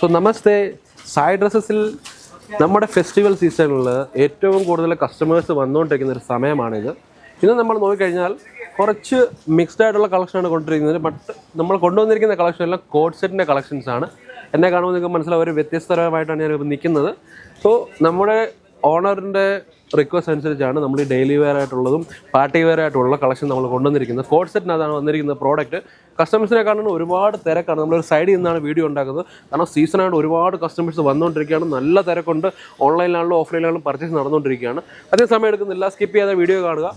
So നമസ്തേ സായി ഡ്രസ്സസിൽ നമ്മുടെ festival സീസണിൽ ഏറ്റവും കൂടുതൽ കസ്റ്റമേഴ്സ് വന്നുകൊണ്ടിരിക്കുന്ന ഒരു സമയമാണിത്. ഇന്ന് നമ്മൾ നോക്കിക്കഴിഞ്ഞാൽ കുറച്ച് മിക്സ്ഡ് ആയിട്ടുള്ള കളക്ഷനാണ് കൊണ്ടിരിക്കുന്നത്. ബട്ട് നമ്മൾ കൊണ്ടുവന്നിരിക്കുന്ന കളക്ഷൻ എല്ലാം കോഡ് സെറ്റിന്റെ കളക്ഷൻസ് ആണ്. എന്നെ കാണുമ്പോൾ നിങ്ങൾക്ക് മനസ്സിലാവും ഒരു വ്യത്യസ്തപരമായിട്ടാണ് ഞാൻ നിൽക്കുന്നത്. സോ നമ്മുടെ ഓണറിന്റെ റിക്വസ്റ്റ് അനുസരിച്ചാണ് നമ്മൾ ഈ ഡെയിലി വെയർ ആയിട്ടുള്ളതും പാർട്ടി വെയർ ആയിട്ടുള്ള കളക്ഷൻ നമ്മൾ കൊണ്ടുവന്നിരിക്കുന്നത്. കോഡ് സെറ്റിനകത്താണ് വന്നിരിക്കുന്ന പ്രോഡക്റ്റ് കസ്റ്റമേഴ്സിനെ കാണുന്ന ഒരുപാട് തിരക്കാണ്. നമ്മളൊരു സൈഡിൽ നിന്നാണ് വീഡിയോ ഉണ്ടാക്കുന്നത്. കാരണം സീസണായിട്ട് ഒരുപാട് കസ്റ്റമേഴ്സ് വന്നുകൊണ്ടിരിക്കുകയാണ്. നല്ല തിരക്കുണ്ട്. ഓൺലൈനിലാണെങ്കിലും ഓഫ്ലൈനിലാണെങ്കിലും പർച്ചേസ് നടന്നുകൊണ്ടിരിക്കുകയാണ്. അതേ സമയം എടുക്കുന്നില്ല. സ്കിപ്പ് ചെയ്യാതെ വീഡിയോ കാണുക.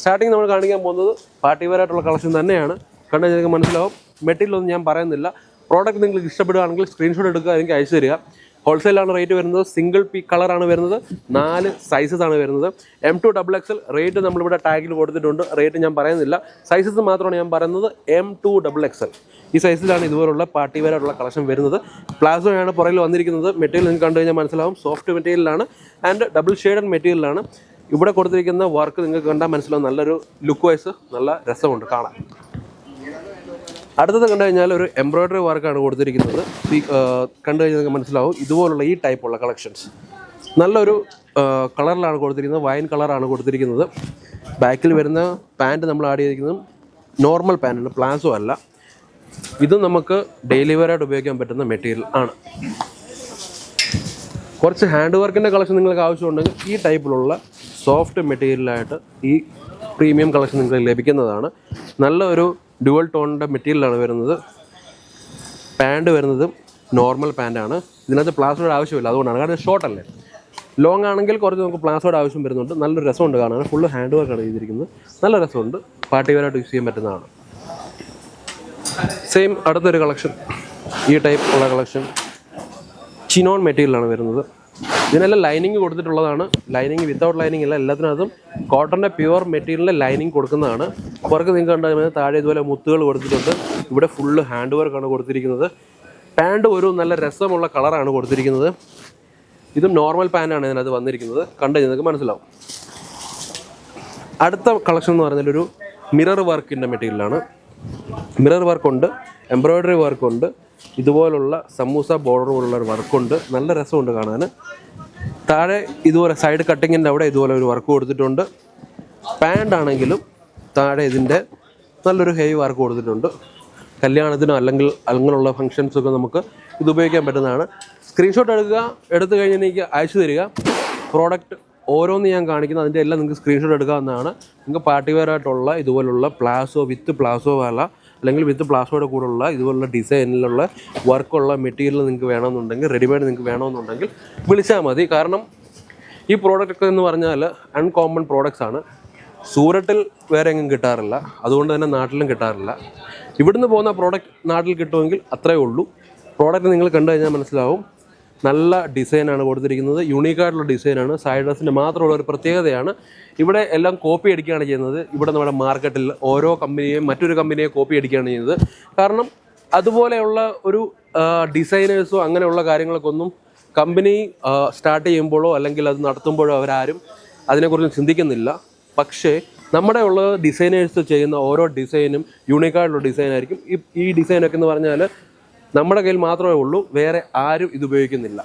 സ്റ്റാർട്ടിങ് നമ്മൾ കാണിക്കാൻ പോകുന്നത് പാർട്ടി വെയർ ആയിട്ടുള്ള കളക്ഷൻ തന്നെയാണ്. കണ്ടാൽ നിങ്ങൾക്ക് മനസ്സിലാവും. മെറ്റീരിയലൊന്നും ഞാൻ പറയുന്നില്ല. പ്രോഡക്റ്റ് നിങ്ങൾക്ക് ഇഷ്ടപ്പെടുകയാണെങ്കിൽ സ്ക്രീൻഷോട്ട് എടുക്കുക. എനിക്ക് അയച്ചു തരിക. ഹോൾസെയിലാണ് റേറ്റ് വരുന്നത്. സിംഗിൾ പി കളറാണ് വരുന്നത്. നാല് സൈസസ് ആണ് വരുന്നത്. M to double XL rate നമ്മളിവിടെ ടാഗിൽ കൊടുത്തിട്ടുണ്ട്. റേറ്റ് ഞാൻ പറയുന്നില്ല. സൈസസ് മാത്രമാണ് ഞാൻ പറയുന്നത്. എം ടു ഡബിൾ എക്സൽ ഈ സൈസിലാണ് ഇതുപോലുള്ള പാർട്ടി വെയറായിട്ടുള്ള കളക്ഷൻ വരുന്നത്. പ്ലാസോയാണ് പുറകിൽ വന്നിരിക്കുന്നത്. മെറ്റീരിയൽ നിങ്ങൾക്ക് കണ്ടു കഴിഞ്ഞാൽ മനസ്സിലാവും. സോഫ്റ്റ് മെറ്റീരിയലാണ്. ആൻഡ് ഡബിൾ ഷെയ്ഡഡ് മെറ്റീരിയലാണ്. ഇവിടെ കൊടുത്തിരിക്കുന്ന വർക്ക് നിങ്ങൾക്ക് കണ്ടാൽ മനസ്സിലാവും. നല്ലൊരു ലുക്ക് വൈസ് നല്ല രസമുണ്ട്. കാണാൻ. അടുത്തത് കണ്ടു കഴിഞ്ഞാൽ ഒരു എംബ്രോയ്ഡറി വർക്കാണ് കൊടുത്തിരിക്കുന്നത്. കണ്ടു കഴിഞ്ഞാൽ നിങ്ങൾക്ക് മനസ്സിലാവും ഇതുപോലുള്ള ഈ ടൈപ്പുള്ള കളക്ഷൻസ് നല്ലൊരു കളറിലാണ് കൊടുത്തിരിക്കുന്നത് വൈൻ കളറാണ് കൊടുത്തിരിക്കുന്നത്. ബാക്കിൽ വരുന്ന പാന്റ് നമ്മൾ ആഡ് ചെയ്തിരിക്കുന്നത് നോർമൽ പാന്റാണ് പ്ലാസോ അല്ല. ഇത് നമുക്ക് ഡെയിലി വെയറായിട്ട് ഉപയോഗിക്കാൻ പറ്റുന്ന മെറ്റീരിയൽ ആണ്. കുറച്ച് ഹാൻഡ് വർക്കിന്റെ കളക്ഷൻ നിങ്ങൾക്ക് ആവശ്യമുണ്ടെങ്കിൽ ഈ ടൈപ്പിലുള്ള സോഫ്റ്റ് മെറ്റീരിയലായിട്ട് ഈ പ്രീമിയം കളക്ഷൻ നിങ്ങൾക്ക് ലഭിക്കുന്നതാണ്. നല്ല ഒരു ഡുവൽ ടോണിന്റെ മെറ്റീരിയലാണ് വരുന്നത്. പാന്റ് വരുന്നതും നോർമൽ പാന്റാണ് ഇതിനകത്ത് പ്ലാസ്റ്റോയുടെ ആവശ്യമില്ല അതുകൊണ്ടാണ്. കാരണം ഷോർട്ട് അല്ലേ? ലോങ് ആണെങ്കിൽ കുറച്ച് നമുക്ക് പ്ലാസ്റ്റോയുടെ ആവശ്യം വരുന്നുണ്ട്. നല്ലൊരു രസമുണ്ട് കാണാൻ. ഫുള്ള് ഹാൻഡ് വർക്കാണ് ചെയ്തിരിക്കുന്നത്. നല്ല രസമുണ്ട്. പാർട്ടി വെയറായിട്ട് യൂസ് ചെയ്യാൻ പറ്റുന്നതാണ് സെയിം അടുത്തൊരു കളക്ഷൻ ഈ ടൈപ്പ് ഉള്ള കളക്ഷൻ ചിനോൺ മെറ്റീരിയലാണ് വരുന്നത്. ഇതിനെല്ലാം ലൈനിങ് കൊടുത്തിട്ടുള്ളതാണ്. ലൈനിങ് വിത്തൗട്ട് ലൈനിങ് അല്ല എല്ലാത്തിനകത്തും കോട്ടന്റെ പ്യുവർ മെറ്റീരിയലിന്റെ ലൈനിങ് കൊടുക്കുന്നതാണ്. പുറത്ത് നിങ്ങൾക്ക് കണ്ടാൽ താഴെ ഇതുപോലെ മുത്തുകൾ കൊടുത്തിട്ടുണ്ട്. ഇവിടെ ഫുള്ള് ഹാൻഡ് വർക്കാണ് കൊടുത്തിരിക്കുന്നത്. പാന്റ് ഒരു നല്ല രസമുള്ള കളറാണ് കൊടുത്തിരിക്കുന്നത്. ഇതും നോർമൽ പാന്റാണ് ഇതിനകത്ത് വന്നിരിക്കുന്നത്. കണ്ടു നിങ്ങൾക്ക് മനസ്സിലാവും. അടുത്ത കളക്ഷൻ എന്ന് പറഞ്ഞാൽ ഒരു മിറർ വർക്കിന്റെ മെറ്റീരിയലാണ് മിറർ വർക്കുണ്ട് എംബ്രോയ്ഡറി വർക്കുണ്ട് ഇതുപോലുള്ള സമൂസ ബോർഡർ പോലുള്ള ഒരു വർക്കുണ്ട് നല്ല രസമുണ്ട് കാണാൻ. താഴെ ഇതുപോലെ സൈഡ് കട്ടിങ്ങിന്റെ അവിടെ ഇതുപോലെ ഒരു വർക്ക് കൊടുത്തിട്ടുണ്ട്. പാന്റ് ആണെങ്കിലും താഴെ ഇതിന്റെ നല്ലൊരു ഹെവി വർക്ക് കൊടുത്തിട്ടുണ്ട്. കല്യാണത്തിനോ അല്ലെങ്കിൽ അങ്ങനെയുള്ള ഫങ്ഷൻസൊക്കെ നമുക്ക് ഇത് ഉപയോഗിക്കാൻ പറ്റുന്നതാണ്. സ്ക്രീൻഷോട്ട് എടുക്കുക എടുത്തു കഴിഞ്ഞാൽ എനിക്ക് അയച്ചു തരിക. പ്രോഡക്റ്റ് ഓരോന്ന് ഞാൻ കാണിക്കുന്നത് അതിന്റെ എല്ലാം നിങ്ങൾക്ക് സ്ക്രീൻഷോട്ട് എടുക്കാവുന്നതാണ്. നിങ്ങൾക്ക് പാർട്ടി വെയർ ഇതുപോലുള്ള പ്ലാസോ വിത്ത് പ്ലാസോ വല അല്ലെങ്കിൽ വിത്ത് പ്ലാസ്റ്റോയുടെ കൂടെയുള്ള ഇതുപോലുള്ള ഡിസൈനിലുള്ള വർക്കുള്ള മെറ്റീരിയൽ നിങ്ങൾക്ക് വേണമെന്നുണ്ടെങ്കിൽ റെഡിമെയ്ഡ് നിങ്ങൾക്ക് വേണമെന്നുണ്ടെങ്കിൽ വിളിച്ചാൽ മതി. കാരണം ഈ പ്രോഡക്റ്റ് ഒക്കെ എന്ന് പറഞ്ഞാൽ അൺകോമൺ പ്രോഡക്റ്റ്സ് ആണ്. സൂററ്റിൽ വേറെ എങ്ങും കിട്ടാറില്ല. അതുകൊണ്ട് തന്നെ നാട്ടിലും കിട്ടാറില്ല. ഇവിടുന്ന് പോകുന്ന പ്രോഡക്റ്റ് നാട്ടിൽ കിട്ടുമെങ്കിൽ അത്രയേ ഉള്ളൂ. പ്രോഡക്റ്റ് നിങ്ങൾ കണ്ടു കഴിഞ്ഞാൽ മനസ്സിലാവും. നല്ല ഡിസൈനാണ് കൊടുത്തിരിക്കുന്നത്. യൂണീക്കായിട്ടുള്ള ഡിസൈനാണ്. സൈഡ് ഡ്രസ്സിന്റെ മാത്രമുള്ള ഒരു പ്രത്യേകതയാണ്. ഇവിടെ എല്ലാം കോപ്പി അടിക്കുകയാണ് ചെയ്യുന്നത്. ഇവിടെ നമ്മുടെ മാർക്കറ്റിൽ ഓരോ കമ്പനിയെയും മറ്റൊരു കമ്പനിയെ കോപ്പി അടിക്കുകയാണ് ചെയ്യുന്നത്. കാരണം അതുപോലെയുള്ള ഒരു ഡിസൈനേഴ്സോ അങ്ങനെയുള്ള കാര്യങ്ങൾക്കൊന്നും കമ്പനി സ്റ്റാർട്ട് ചെയ്യുമ്പോഴോ അല്ലെങ്കിൽ അത് നടത്തുമ്പോഴോ അവരാരും അതിനെക്കുറിച്ച് ചിന്തിക്കുന്നില്ല. പക്ഷേ നമ്മുടെ ഉള്ള ഡിസൈനേഴ്സ് ചെയ്യുന്ന ഓരോ ഡിസൈനും യൂണിക്കായിട്ടുള്ള ഡിസൈനായിരിക്കും ഈ ഡിസൈനൊക്കെ എന്ന് പറഞ്ഞാൽ നമ്മുടെ കയ്യിൽ മാത്രമേ ഉള്ളൂ വേറെ ആരും ഇത് ഉപയോഗിക്കുന്നില്ല.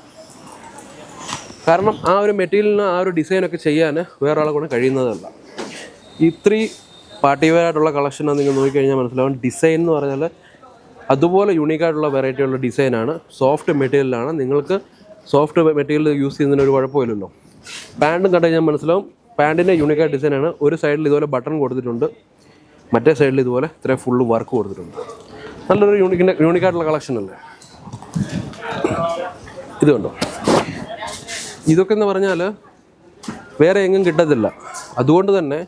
കാരണം ആ ഒരു മെറ്റീരിയലിന് ആ ഒരു ഡിസൈനൊക്കെ ചെയ്യാൻ വേറെ ആളെ കൊണ്ട് കഴിയുന്നതല്ല. ഇത്രയും പാർട്ടി വെയർ ആയിട്ടുള്ള കളക്ഷൻ നിങ്ങൾ നോക്കിക്കഴിഞ്ഞാൽ മനസ്സിലാവും. ഡിസൈൻ എന്ന് പറഞ്ഞാൽ അതുപോലെ യൂണീക്കായിട്ടുള്ള വെറൈറ്റി ഉള്ള ഡിസൈനാണ് സോഫ്റ്റ് മെറ്റീരിയലാണ് നിങ്ങൾക്ക് സോഫ്റ്റ് മെറ്റീരിയൽ യൂസ് ചെയ്യുന്നതിന് ഒരു കുഴപ്പമില്ലല്ലോ. പാന്റും കണ്ടു കഴിഞ്ഞാൽ മനസ്സിലാവും. പാന്റിന്റെ യൂണിക്കായ ഡിസൈനാണ് ഒരു സൈഡിൽ ഇതുപോലെ ബട്ടൺ കൊടുത്തിട്ടുണ്ട്. മറ്റേ സൈഡിൽ ഇതുപോലെ ഇത്രയും ഫുള്ള് വർക്ക് കൊടുത്തിട്ടുണ്ട്. നല്ലൊരു യൂണിക്കിന്റെ യൂണിക്കായിട്ടുള്ള കളക്ഷൻ അല്ലേ? ഇത് കണ്ടോ? ഇതൊക്കെ എന്ന് പറഞ്ഞാൽ വേറെ എങ്ങും കിട്ടത്തില്ല. അതുകൊണ്ട് തന്നെ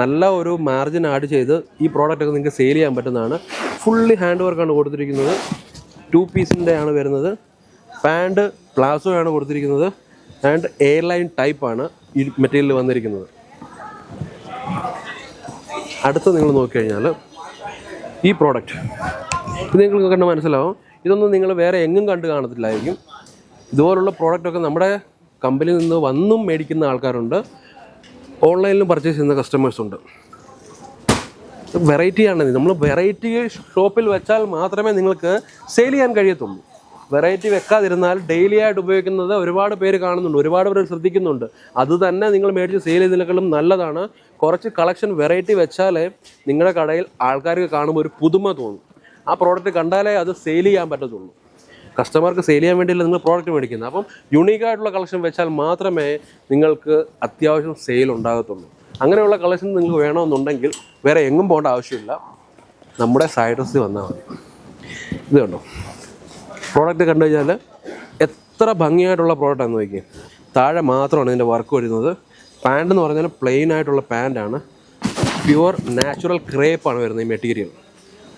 നല്ല ഒരു മാർജിൻ ആഡ് ചെയ്ത് ഈ പ്രോഡക്റ്റൊക്കെ നിങ്ങൾക്ക് സെയിൽ ചെയ്യാൻ പറ്റുന്നതാണ്. ഫുള്ളി ഹാൻഡ് വർക്കാണ് കൊടുത്തിരിക്കുന്നത്. ടു പീസിന്റെ ആണ് വരുന്നത്. പാന്റ് പ്ലാസോ ആണ് കൊടുത്തിരിക്കുന്നത്. ആൻഡ് എയർലൈൻ ടൈപ്പാണ് ഈ മെറ്റീരിയൽ വന്നിരിക്കുന്നത്. അടുത്ത നിങ്ങൾ നോക്കിക്കഴിഞ്ഞാൽ ഈ പ്രോഡക്റ്റ് ഇത് നിങ്ങൾക്ക് കണ്ട് മനസ്സിലാവും. ഇതൊന്നും നിങ്ങൾ വേറെ എങ്ങും കണ്ട് കാണത്തില്ലായിരിക്കും. ഇതുപോലുള്ള പ്രോഡക്റ്റൊക്കെ നമ്മുടെ കമ്പനിയിൽ നിന്ന് വന്നും മേടിക്കുന്ന ആൾക്കാരുണ്ട്. ഓൺലൈനിലും പർച്ചേസ് ചെയ്യുന്ന കസ്റ്റമേഴ്സ് ഉണ്ട്. വെറൈറ്റിയാണ് നമ്മൾ വെറൈറ്റി ഷോപ്പിൽ വെച്ചാൽ മാത്രമേ നിങ്ങൾക്ക് സെയിൽ ചെയ്യാൻ കഴിയത്തുള്ളൂ. വെറൈറ്റി വെക്കാതിരുന്നാൽ ഡെയിലി ആയിട്ട് ഉപയോഗിക്കുന്നത് ഒരുപാട് പേര് കാണുന്നുണ്ട്. ഒരുപാട് പേര് ശ്രദ്ധിക്കുന്നുണ്ട്. അത് തന്നെ നിങ്ങൾ മേടിച്ച് സെയിൽ ചെയ്തതിനേക്കാളും നല്ലതാണ്. കുറച്ച് കളക്ഷൻ വെറൈറ്റി വെച്ചാലേ നിങ്ങളുടെ കടയിൽ ആൾക്കാർക്ക് കാണുമ്പോൾ ഒരു പുതുമ തോന്നും. ആ പ്രോഡക്റ്റ് കണ്ടാലേ അത് സെയിൽ ചെയ്യാൻ പറ്റത്തുള്ളൂ. കസ്റ്റമർക്ക് സെയിൽ ചെയ്യാൻ വേണ്ടിയല്ല നിങ്ങൾ പ്രോഡക്റ്റ് മേടിക്കുന്നത്. അപ്പം യുണീക്കായിട്ടുള്ള കളക്ഷൻ വെച്ചാൽ മാത്രമേ നിങ്ങൾക്ക് അത്യാവശ്യം സെയിൽ ഉണ്ടാകത്തുള്ളൂ. അങ്ങനെയുള്ള കളക്ഷൻ നിങ്ങൾക്ക് വേണമെന്നുണ്ടെങ്കിൽ വേറെ എങ്ങും പോകേണ്ട ആവശ്യമില്ല. നമ്മുടെ സൈഡ്രസ് വന്നാൽ മതി. ഇത് കണ്ടോ? പ്രോഡക്റ്റ് കണ്ടു കഴിഞ്ഞാൽ എത്ര ഭംഗിയായിട്ടുള്ള പ്രോഡക്റ്റാണെന്ന് നോക്കി താഴെ മാത്രമാണ് ഇതിന്റെ വർക്ക് വരുന്നത്. പാന്റ് എന്ന് പറഞ്ഞാൽ പ്ലെയിൻ ആയിട്ടുള്ള പാന്റാണ് പ്യുവർ നാച്ചുറൽ ക്രേപ്പാണ് വരുന്നത് ഈ മെറ്റീരിയൽ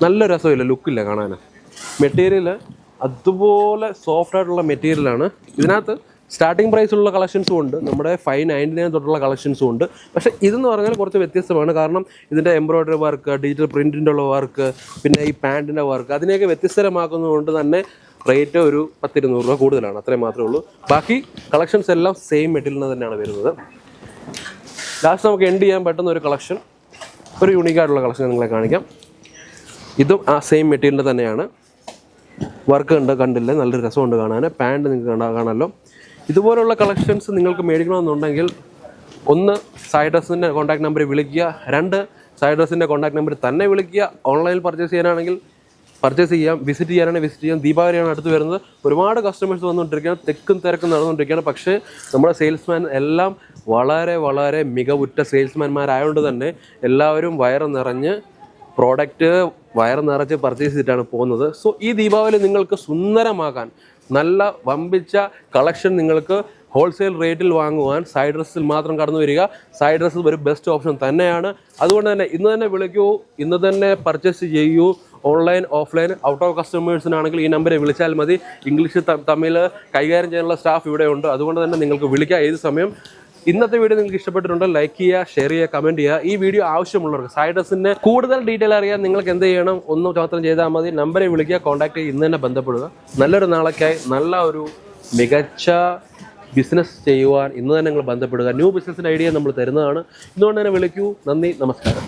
നല്ല രസമില്ല ലുക്കില്ല കാണാൻ മെറ്റീരിയൽ അതുപോലെ സോഫ്റ്റ് ആയിട്ടുള്ള മെറ്റീരിയലാണ് ഇതിനകത്ത് സ്റ്റാർട്ടിംഗ് പ്രൈസുള്ള കളക്ഷൻസും ഉണ്ട്. നമ്മുടെ ഫൈവ് നയന്റി നയൻ തൊട്ടുള്ള കളക്ഷൻസും ഉണ്ട്. പക്ഷേ ഇതെന്ന് പറഞ്ഞാൽ കുറച്ച് വ്യത്യസ്തമാണ്. കാരണം ഇതിന്റെ എംബ്രോയ്ഡറി വർക്ക് ഡിജിറ്റൽ പ്രിന്റിന്റെ ഉള്ള വർക്ക് പിന്നെ ഈ പാന്റിന്റെ വർക്ക് അതിനെയൊക്കെ വ്യത്യസ്തരമാക്കുന്നതുകൊണ്ട് തന്നെ റേറ്റ് ഒരു പത്തിരുന്നൂറ് രൂപ കൂടുതലാണ്. അത്രയും മാത്രമേ ഉള്ളൂ. ബാക്കി കളക്ഷൻസ് എല്ലാം സെയിം മെറ്റീരിയൽ തന്നെയാണ് വരുന്നത്. ലാസ്റ്റ് നമുക്ക് എൻഡ് ചെയ്യാൻ പറ്റുന്ന ഒരു കളക്ഷൻ ഒരു യൂണീക്ക് ആയിട്ടുള്ള കളക്ഷൻ നിങ്ങളെ കാണിക്കാം. ഇതും ആ സെയിം മെറ്റീരിയൽ തന്നെയാണ്. വർക്ക് ഉണ്ട് കണ്ടില്ലേ? നല്ലൊരു രസമുണ്ട് കാണാൻ. പാന്റ് നിങ്ങൾക്ക് കണ്ടാ കാണാമല്ലോ ഇതുപോലുള്ള കളക്ഷൻസ് നിങ്ങൾക്ക് മേടിക്കണമെന്നുണ്ടെങ്കിൽ ഒന്ന് സൈഡസിന്റെ കോൺടാക്ട് നമ്പർ വിളിക്കുക. രണ്ട് സൈഡസിന്റെ കോൺടാക്ട് നമ്പർ തന്നെ വിളിക്കുക. ഓൺലൈനിൽ പർച്ചേസ് ചെയ്യാനാണെങ്കിൽ പർച്ചേസ് ചെയ്യാം. വിസിറ്റ് ചെയ്യാനാണെങ്കിൽ വിസിറ്റ് ചെയ്യാം. ദീപാവലിയാണ് അടുത്ത് വരുന്നത്. ഒരുപാട് കസ്റ്റമേഴ്സ് വന്നുകൊണ്ടിരിക്കുകയാണ്. തെക്കും തിരക്കും നടന്നുകൊണ്ടിരിക്കുകയാണ്. പക്ഷേ നമ്മുടെ സെയിൽസ്മാൻ എല്ലാം വളരെ വളരെ മികവുറ്റ സെയിൽസ്മാൻമാരായതുകൊണ്ട് തന്നെ എല്ലാവരും വയറ് നിറഞ്ഞ് പ്രോഡക്റ്റ് വയർ നിറച്ച് പർച്ചേസ് ചെയ്തിട്ടാണ് പോകുന്നത്. സോ ഈ ദീപാവലി നിങ്ങൾക്ക് സുന്ദരമാകാൻ നല്ല വമ്പിച്ച കളക്ഷൻ നിങ്ങൾക്ക് ഹോൾസെയിൽ റേറ്റിൽ വാങ്ങുവാൻ സൈഡ് ഡ്രസ്സിൽ മാത്രം കടന്നു വരിക. സൈഡ് ഡ്രസ്സ് ഒരു ബെസ്റ്റ് ഓപ്ഷൻ തന്നെയാണ്. അതുകൊണ്ട് തന്നെ ഇന്ന് തന്നെ വിളിക്കൂ ഇന്ന് തന്നെ പർച്ചേസ് ചെയ്യൂ. ഓൺലൈൻ ഓഫ്ലൈൻ ഔട്ട് ഓഫ് കസ്റ്റമേഴ്സിനാണെങ്കിൽ ഈ നമ്പറിൽ വിളിച്ചാൽ മതി. ഇംഗ്ലീഷ് തമിഴ് കൈകാര്യം ചെയ്യാനുള്ള സ്റ്റാഫ് ഇവിടെ ഉണ്ട്. അതുകൊണ്ട് തന്നെ നിങ്ങൾക്ക് വിളിക്കാം. ഏത് സമയം? ഇന്നത്തെ വീഡിയോ നിങ്ങൾക്ക് ഇഷ്ടപ്പെട്ടിട്ടുണ്ട് ലൈക്ക് ചെയ്യുക ഷെയർ ചെയ്യുക കമന്റ് ചെയ്യുക. ഈ വീഡിയോ ആവശ്യമുള്ളവർക്ക് സൈഡസിന്റെ കൂടുതൽ ഡീറ്റെയിൽ അറിയാൻ നിങ്ങൾക്ക് എന്ത് ചെയ്യണം ഒന്ന് മാത്രം ചെയ്താൽ മതി. നമ്പറിൽ വിളിക്കുക കോൺടാക്ട് ചെയ്യുക ഇന്ന് തന്നെ ബന്ധപ്പെടുക. നല്ലൊരു നാളേക്കായി നല്ല ഒരു മികച്ച ബിസിനസ് ചെയ്യുവാൻ ഇന്ന് തന്നെ നിങ്ങൾ ബന്ധപ്പെടുക. ന്യൂ ബിസിനസ്സിന്റെ ഐഡിയ നമ്മൾ തരുന്നതാണ്. ഇന്നുകൊണ്ട് തന്നെ വിളിക്കൂ. നന്ദി നമസ്കാരം.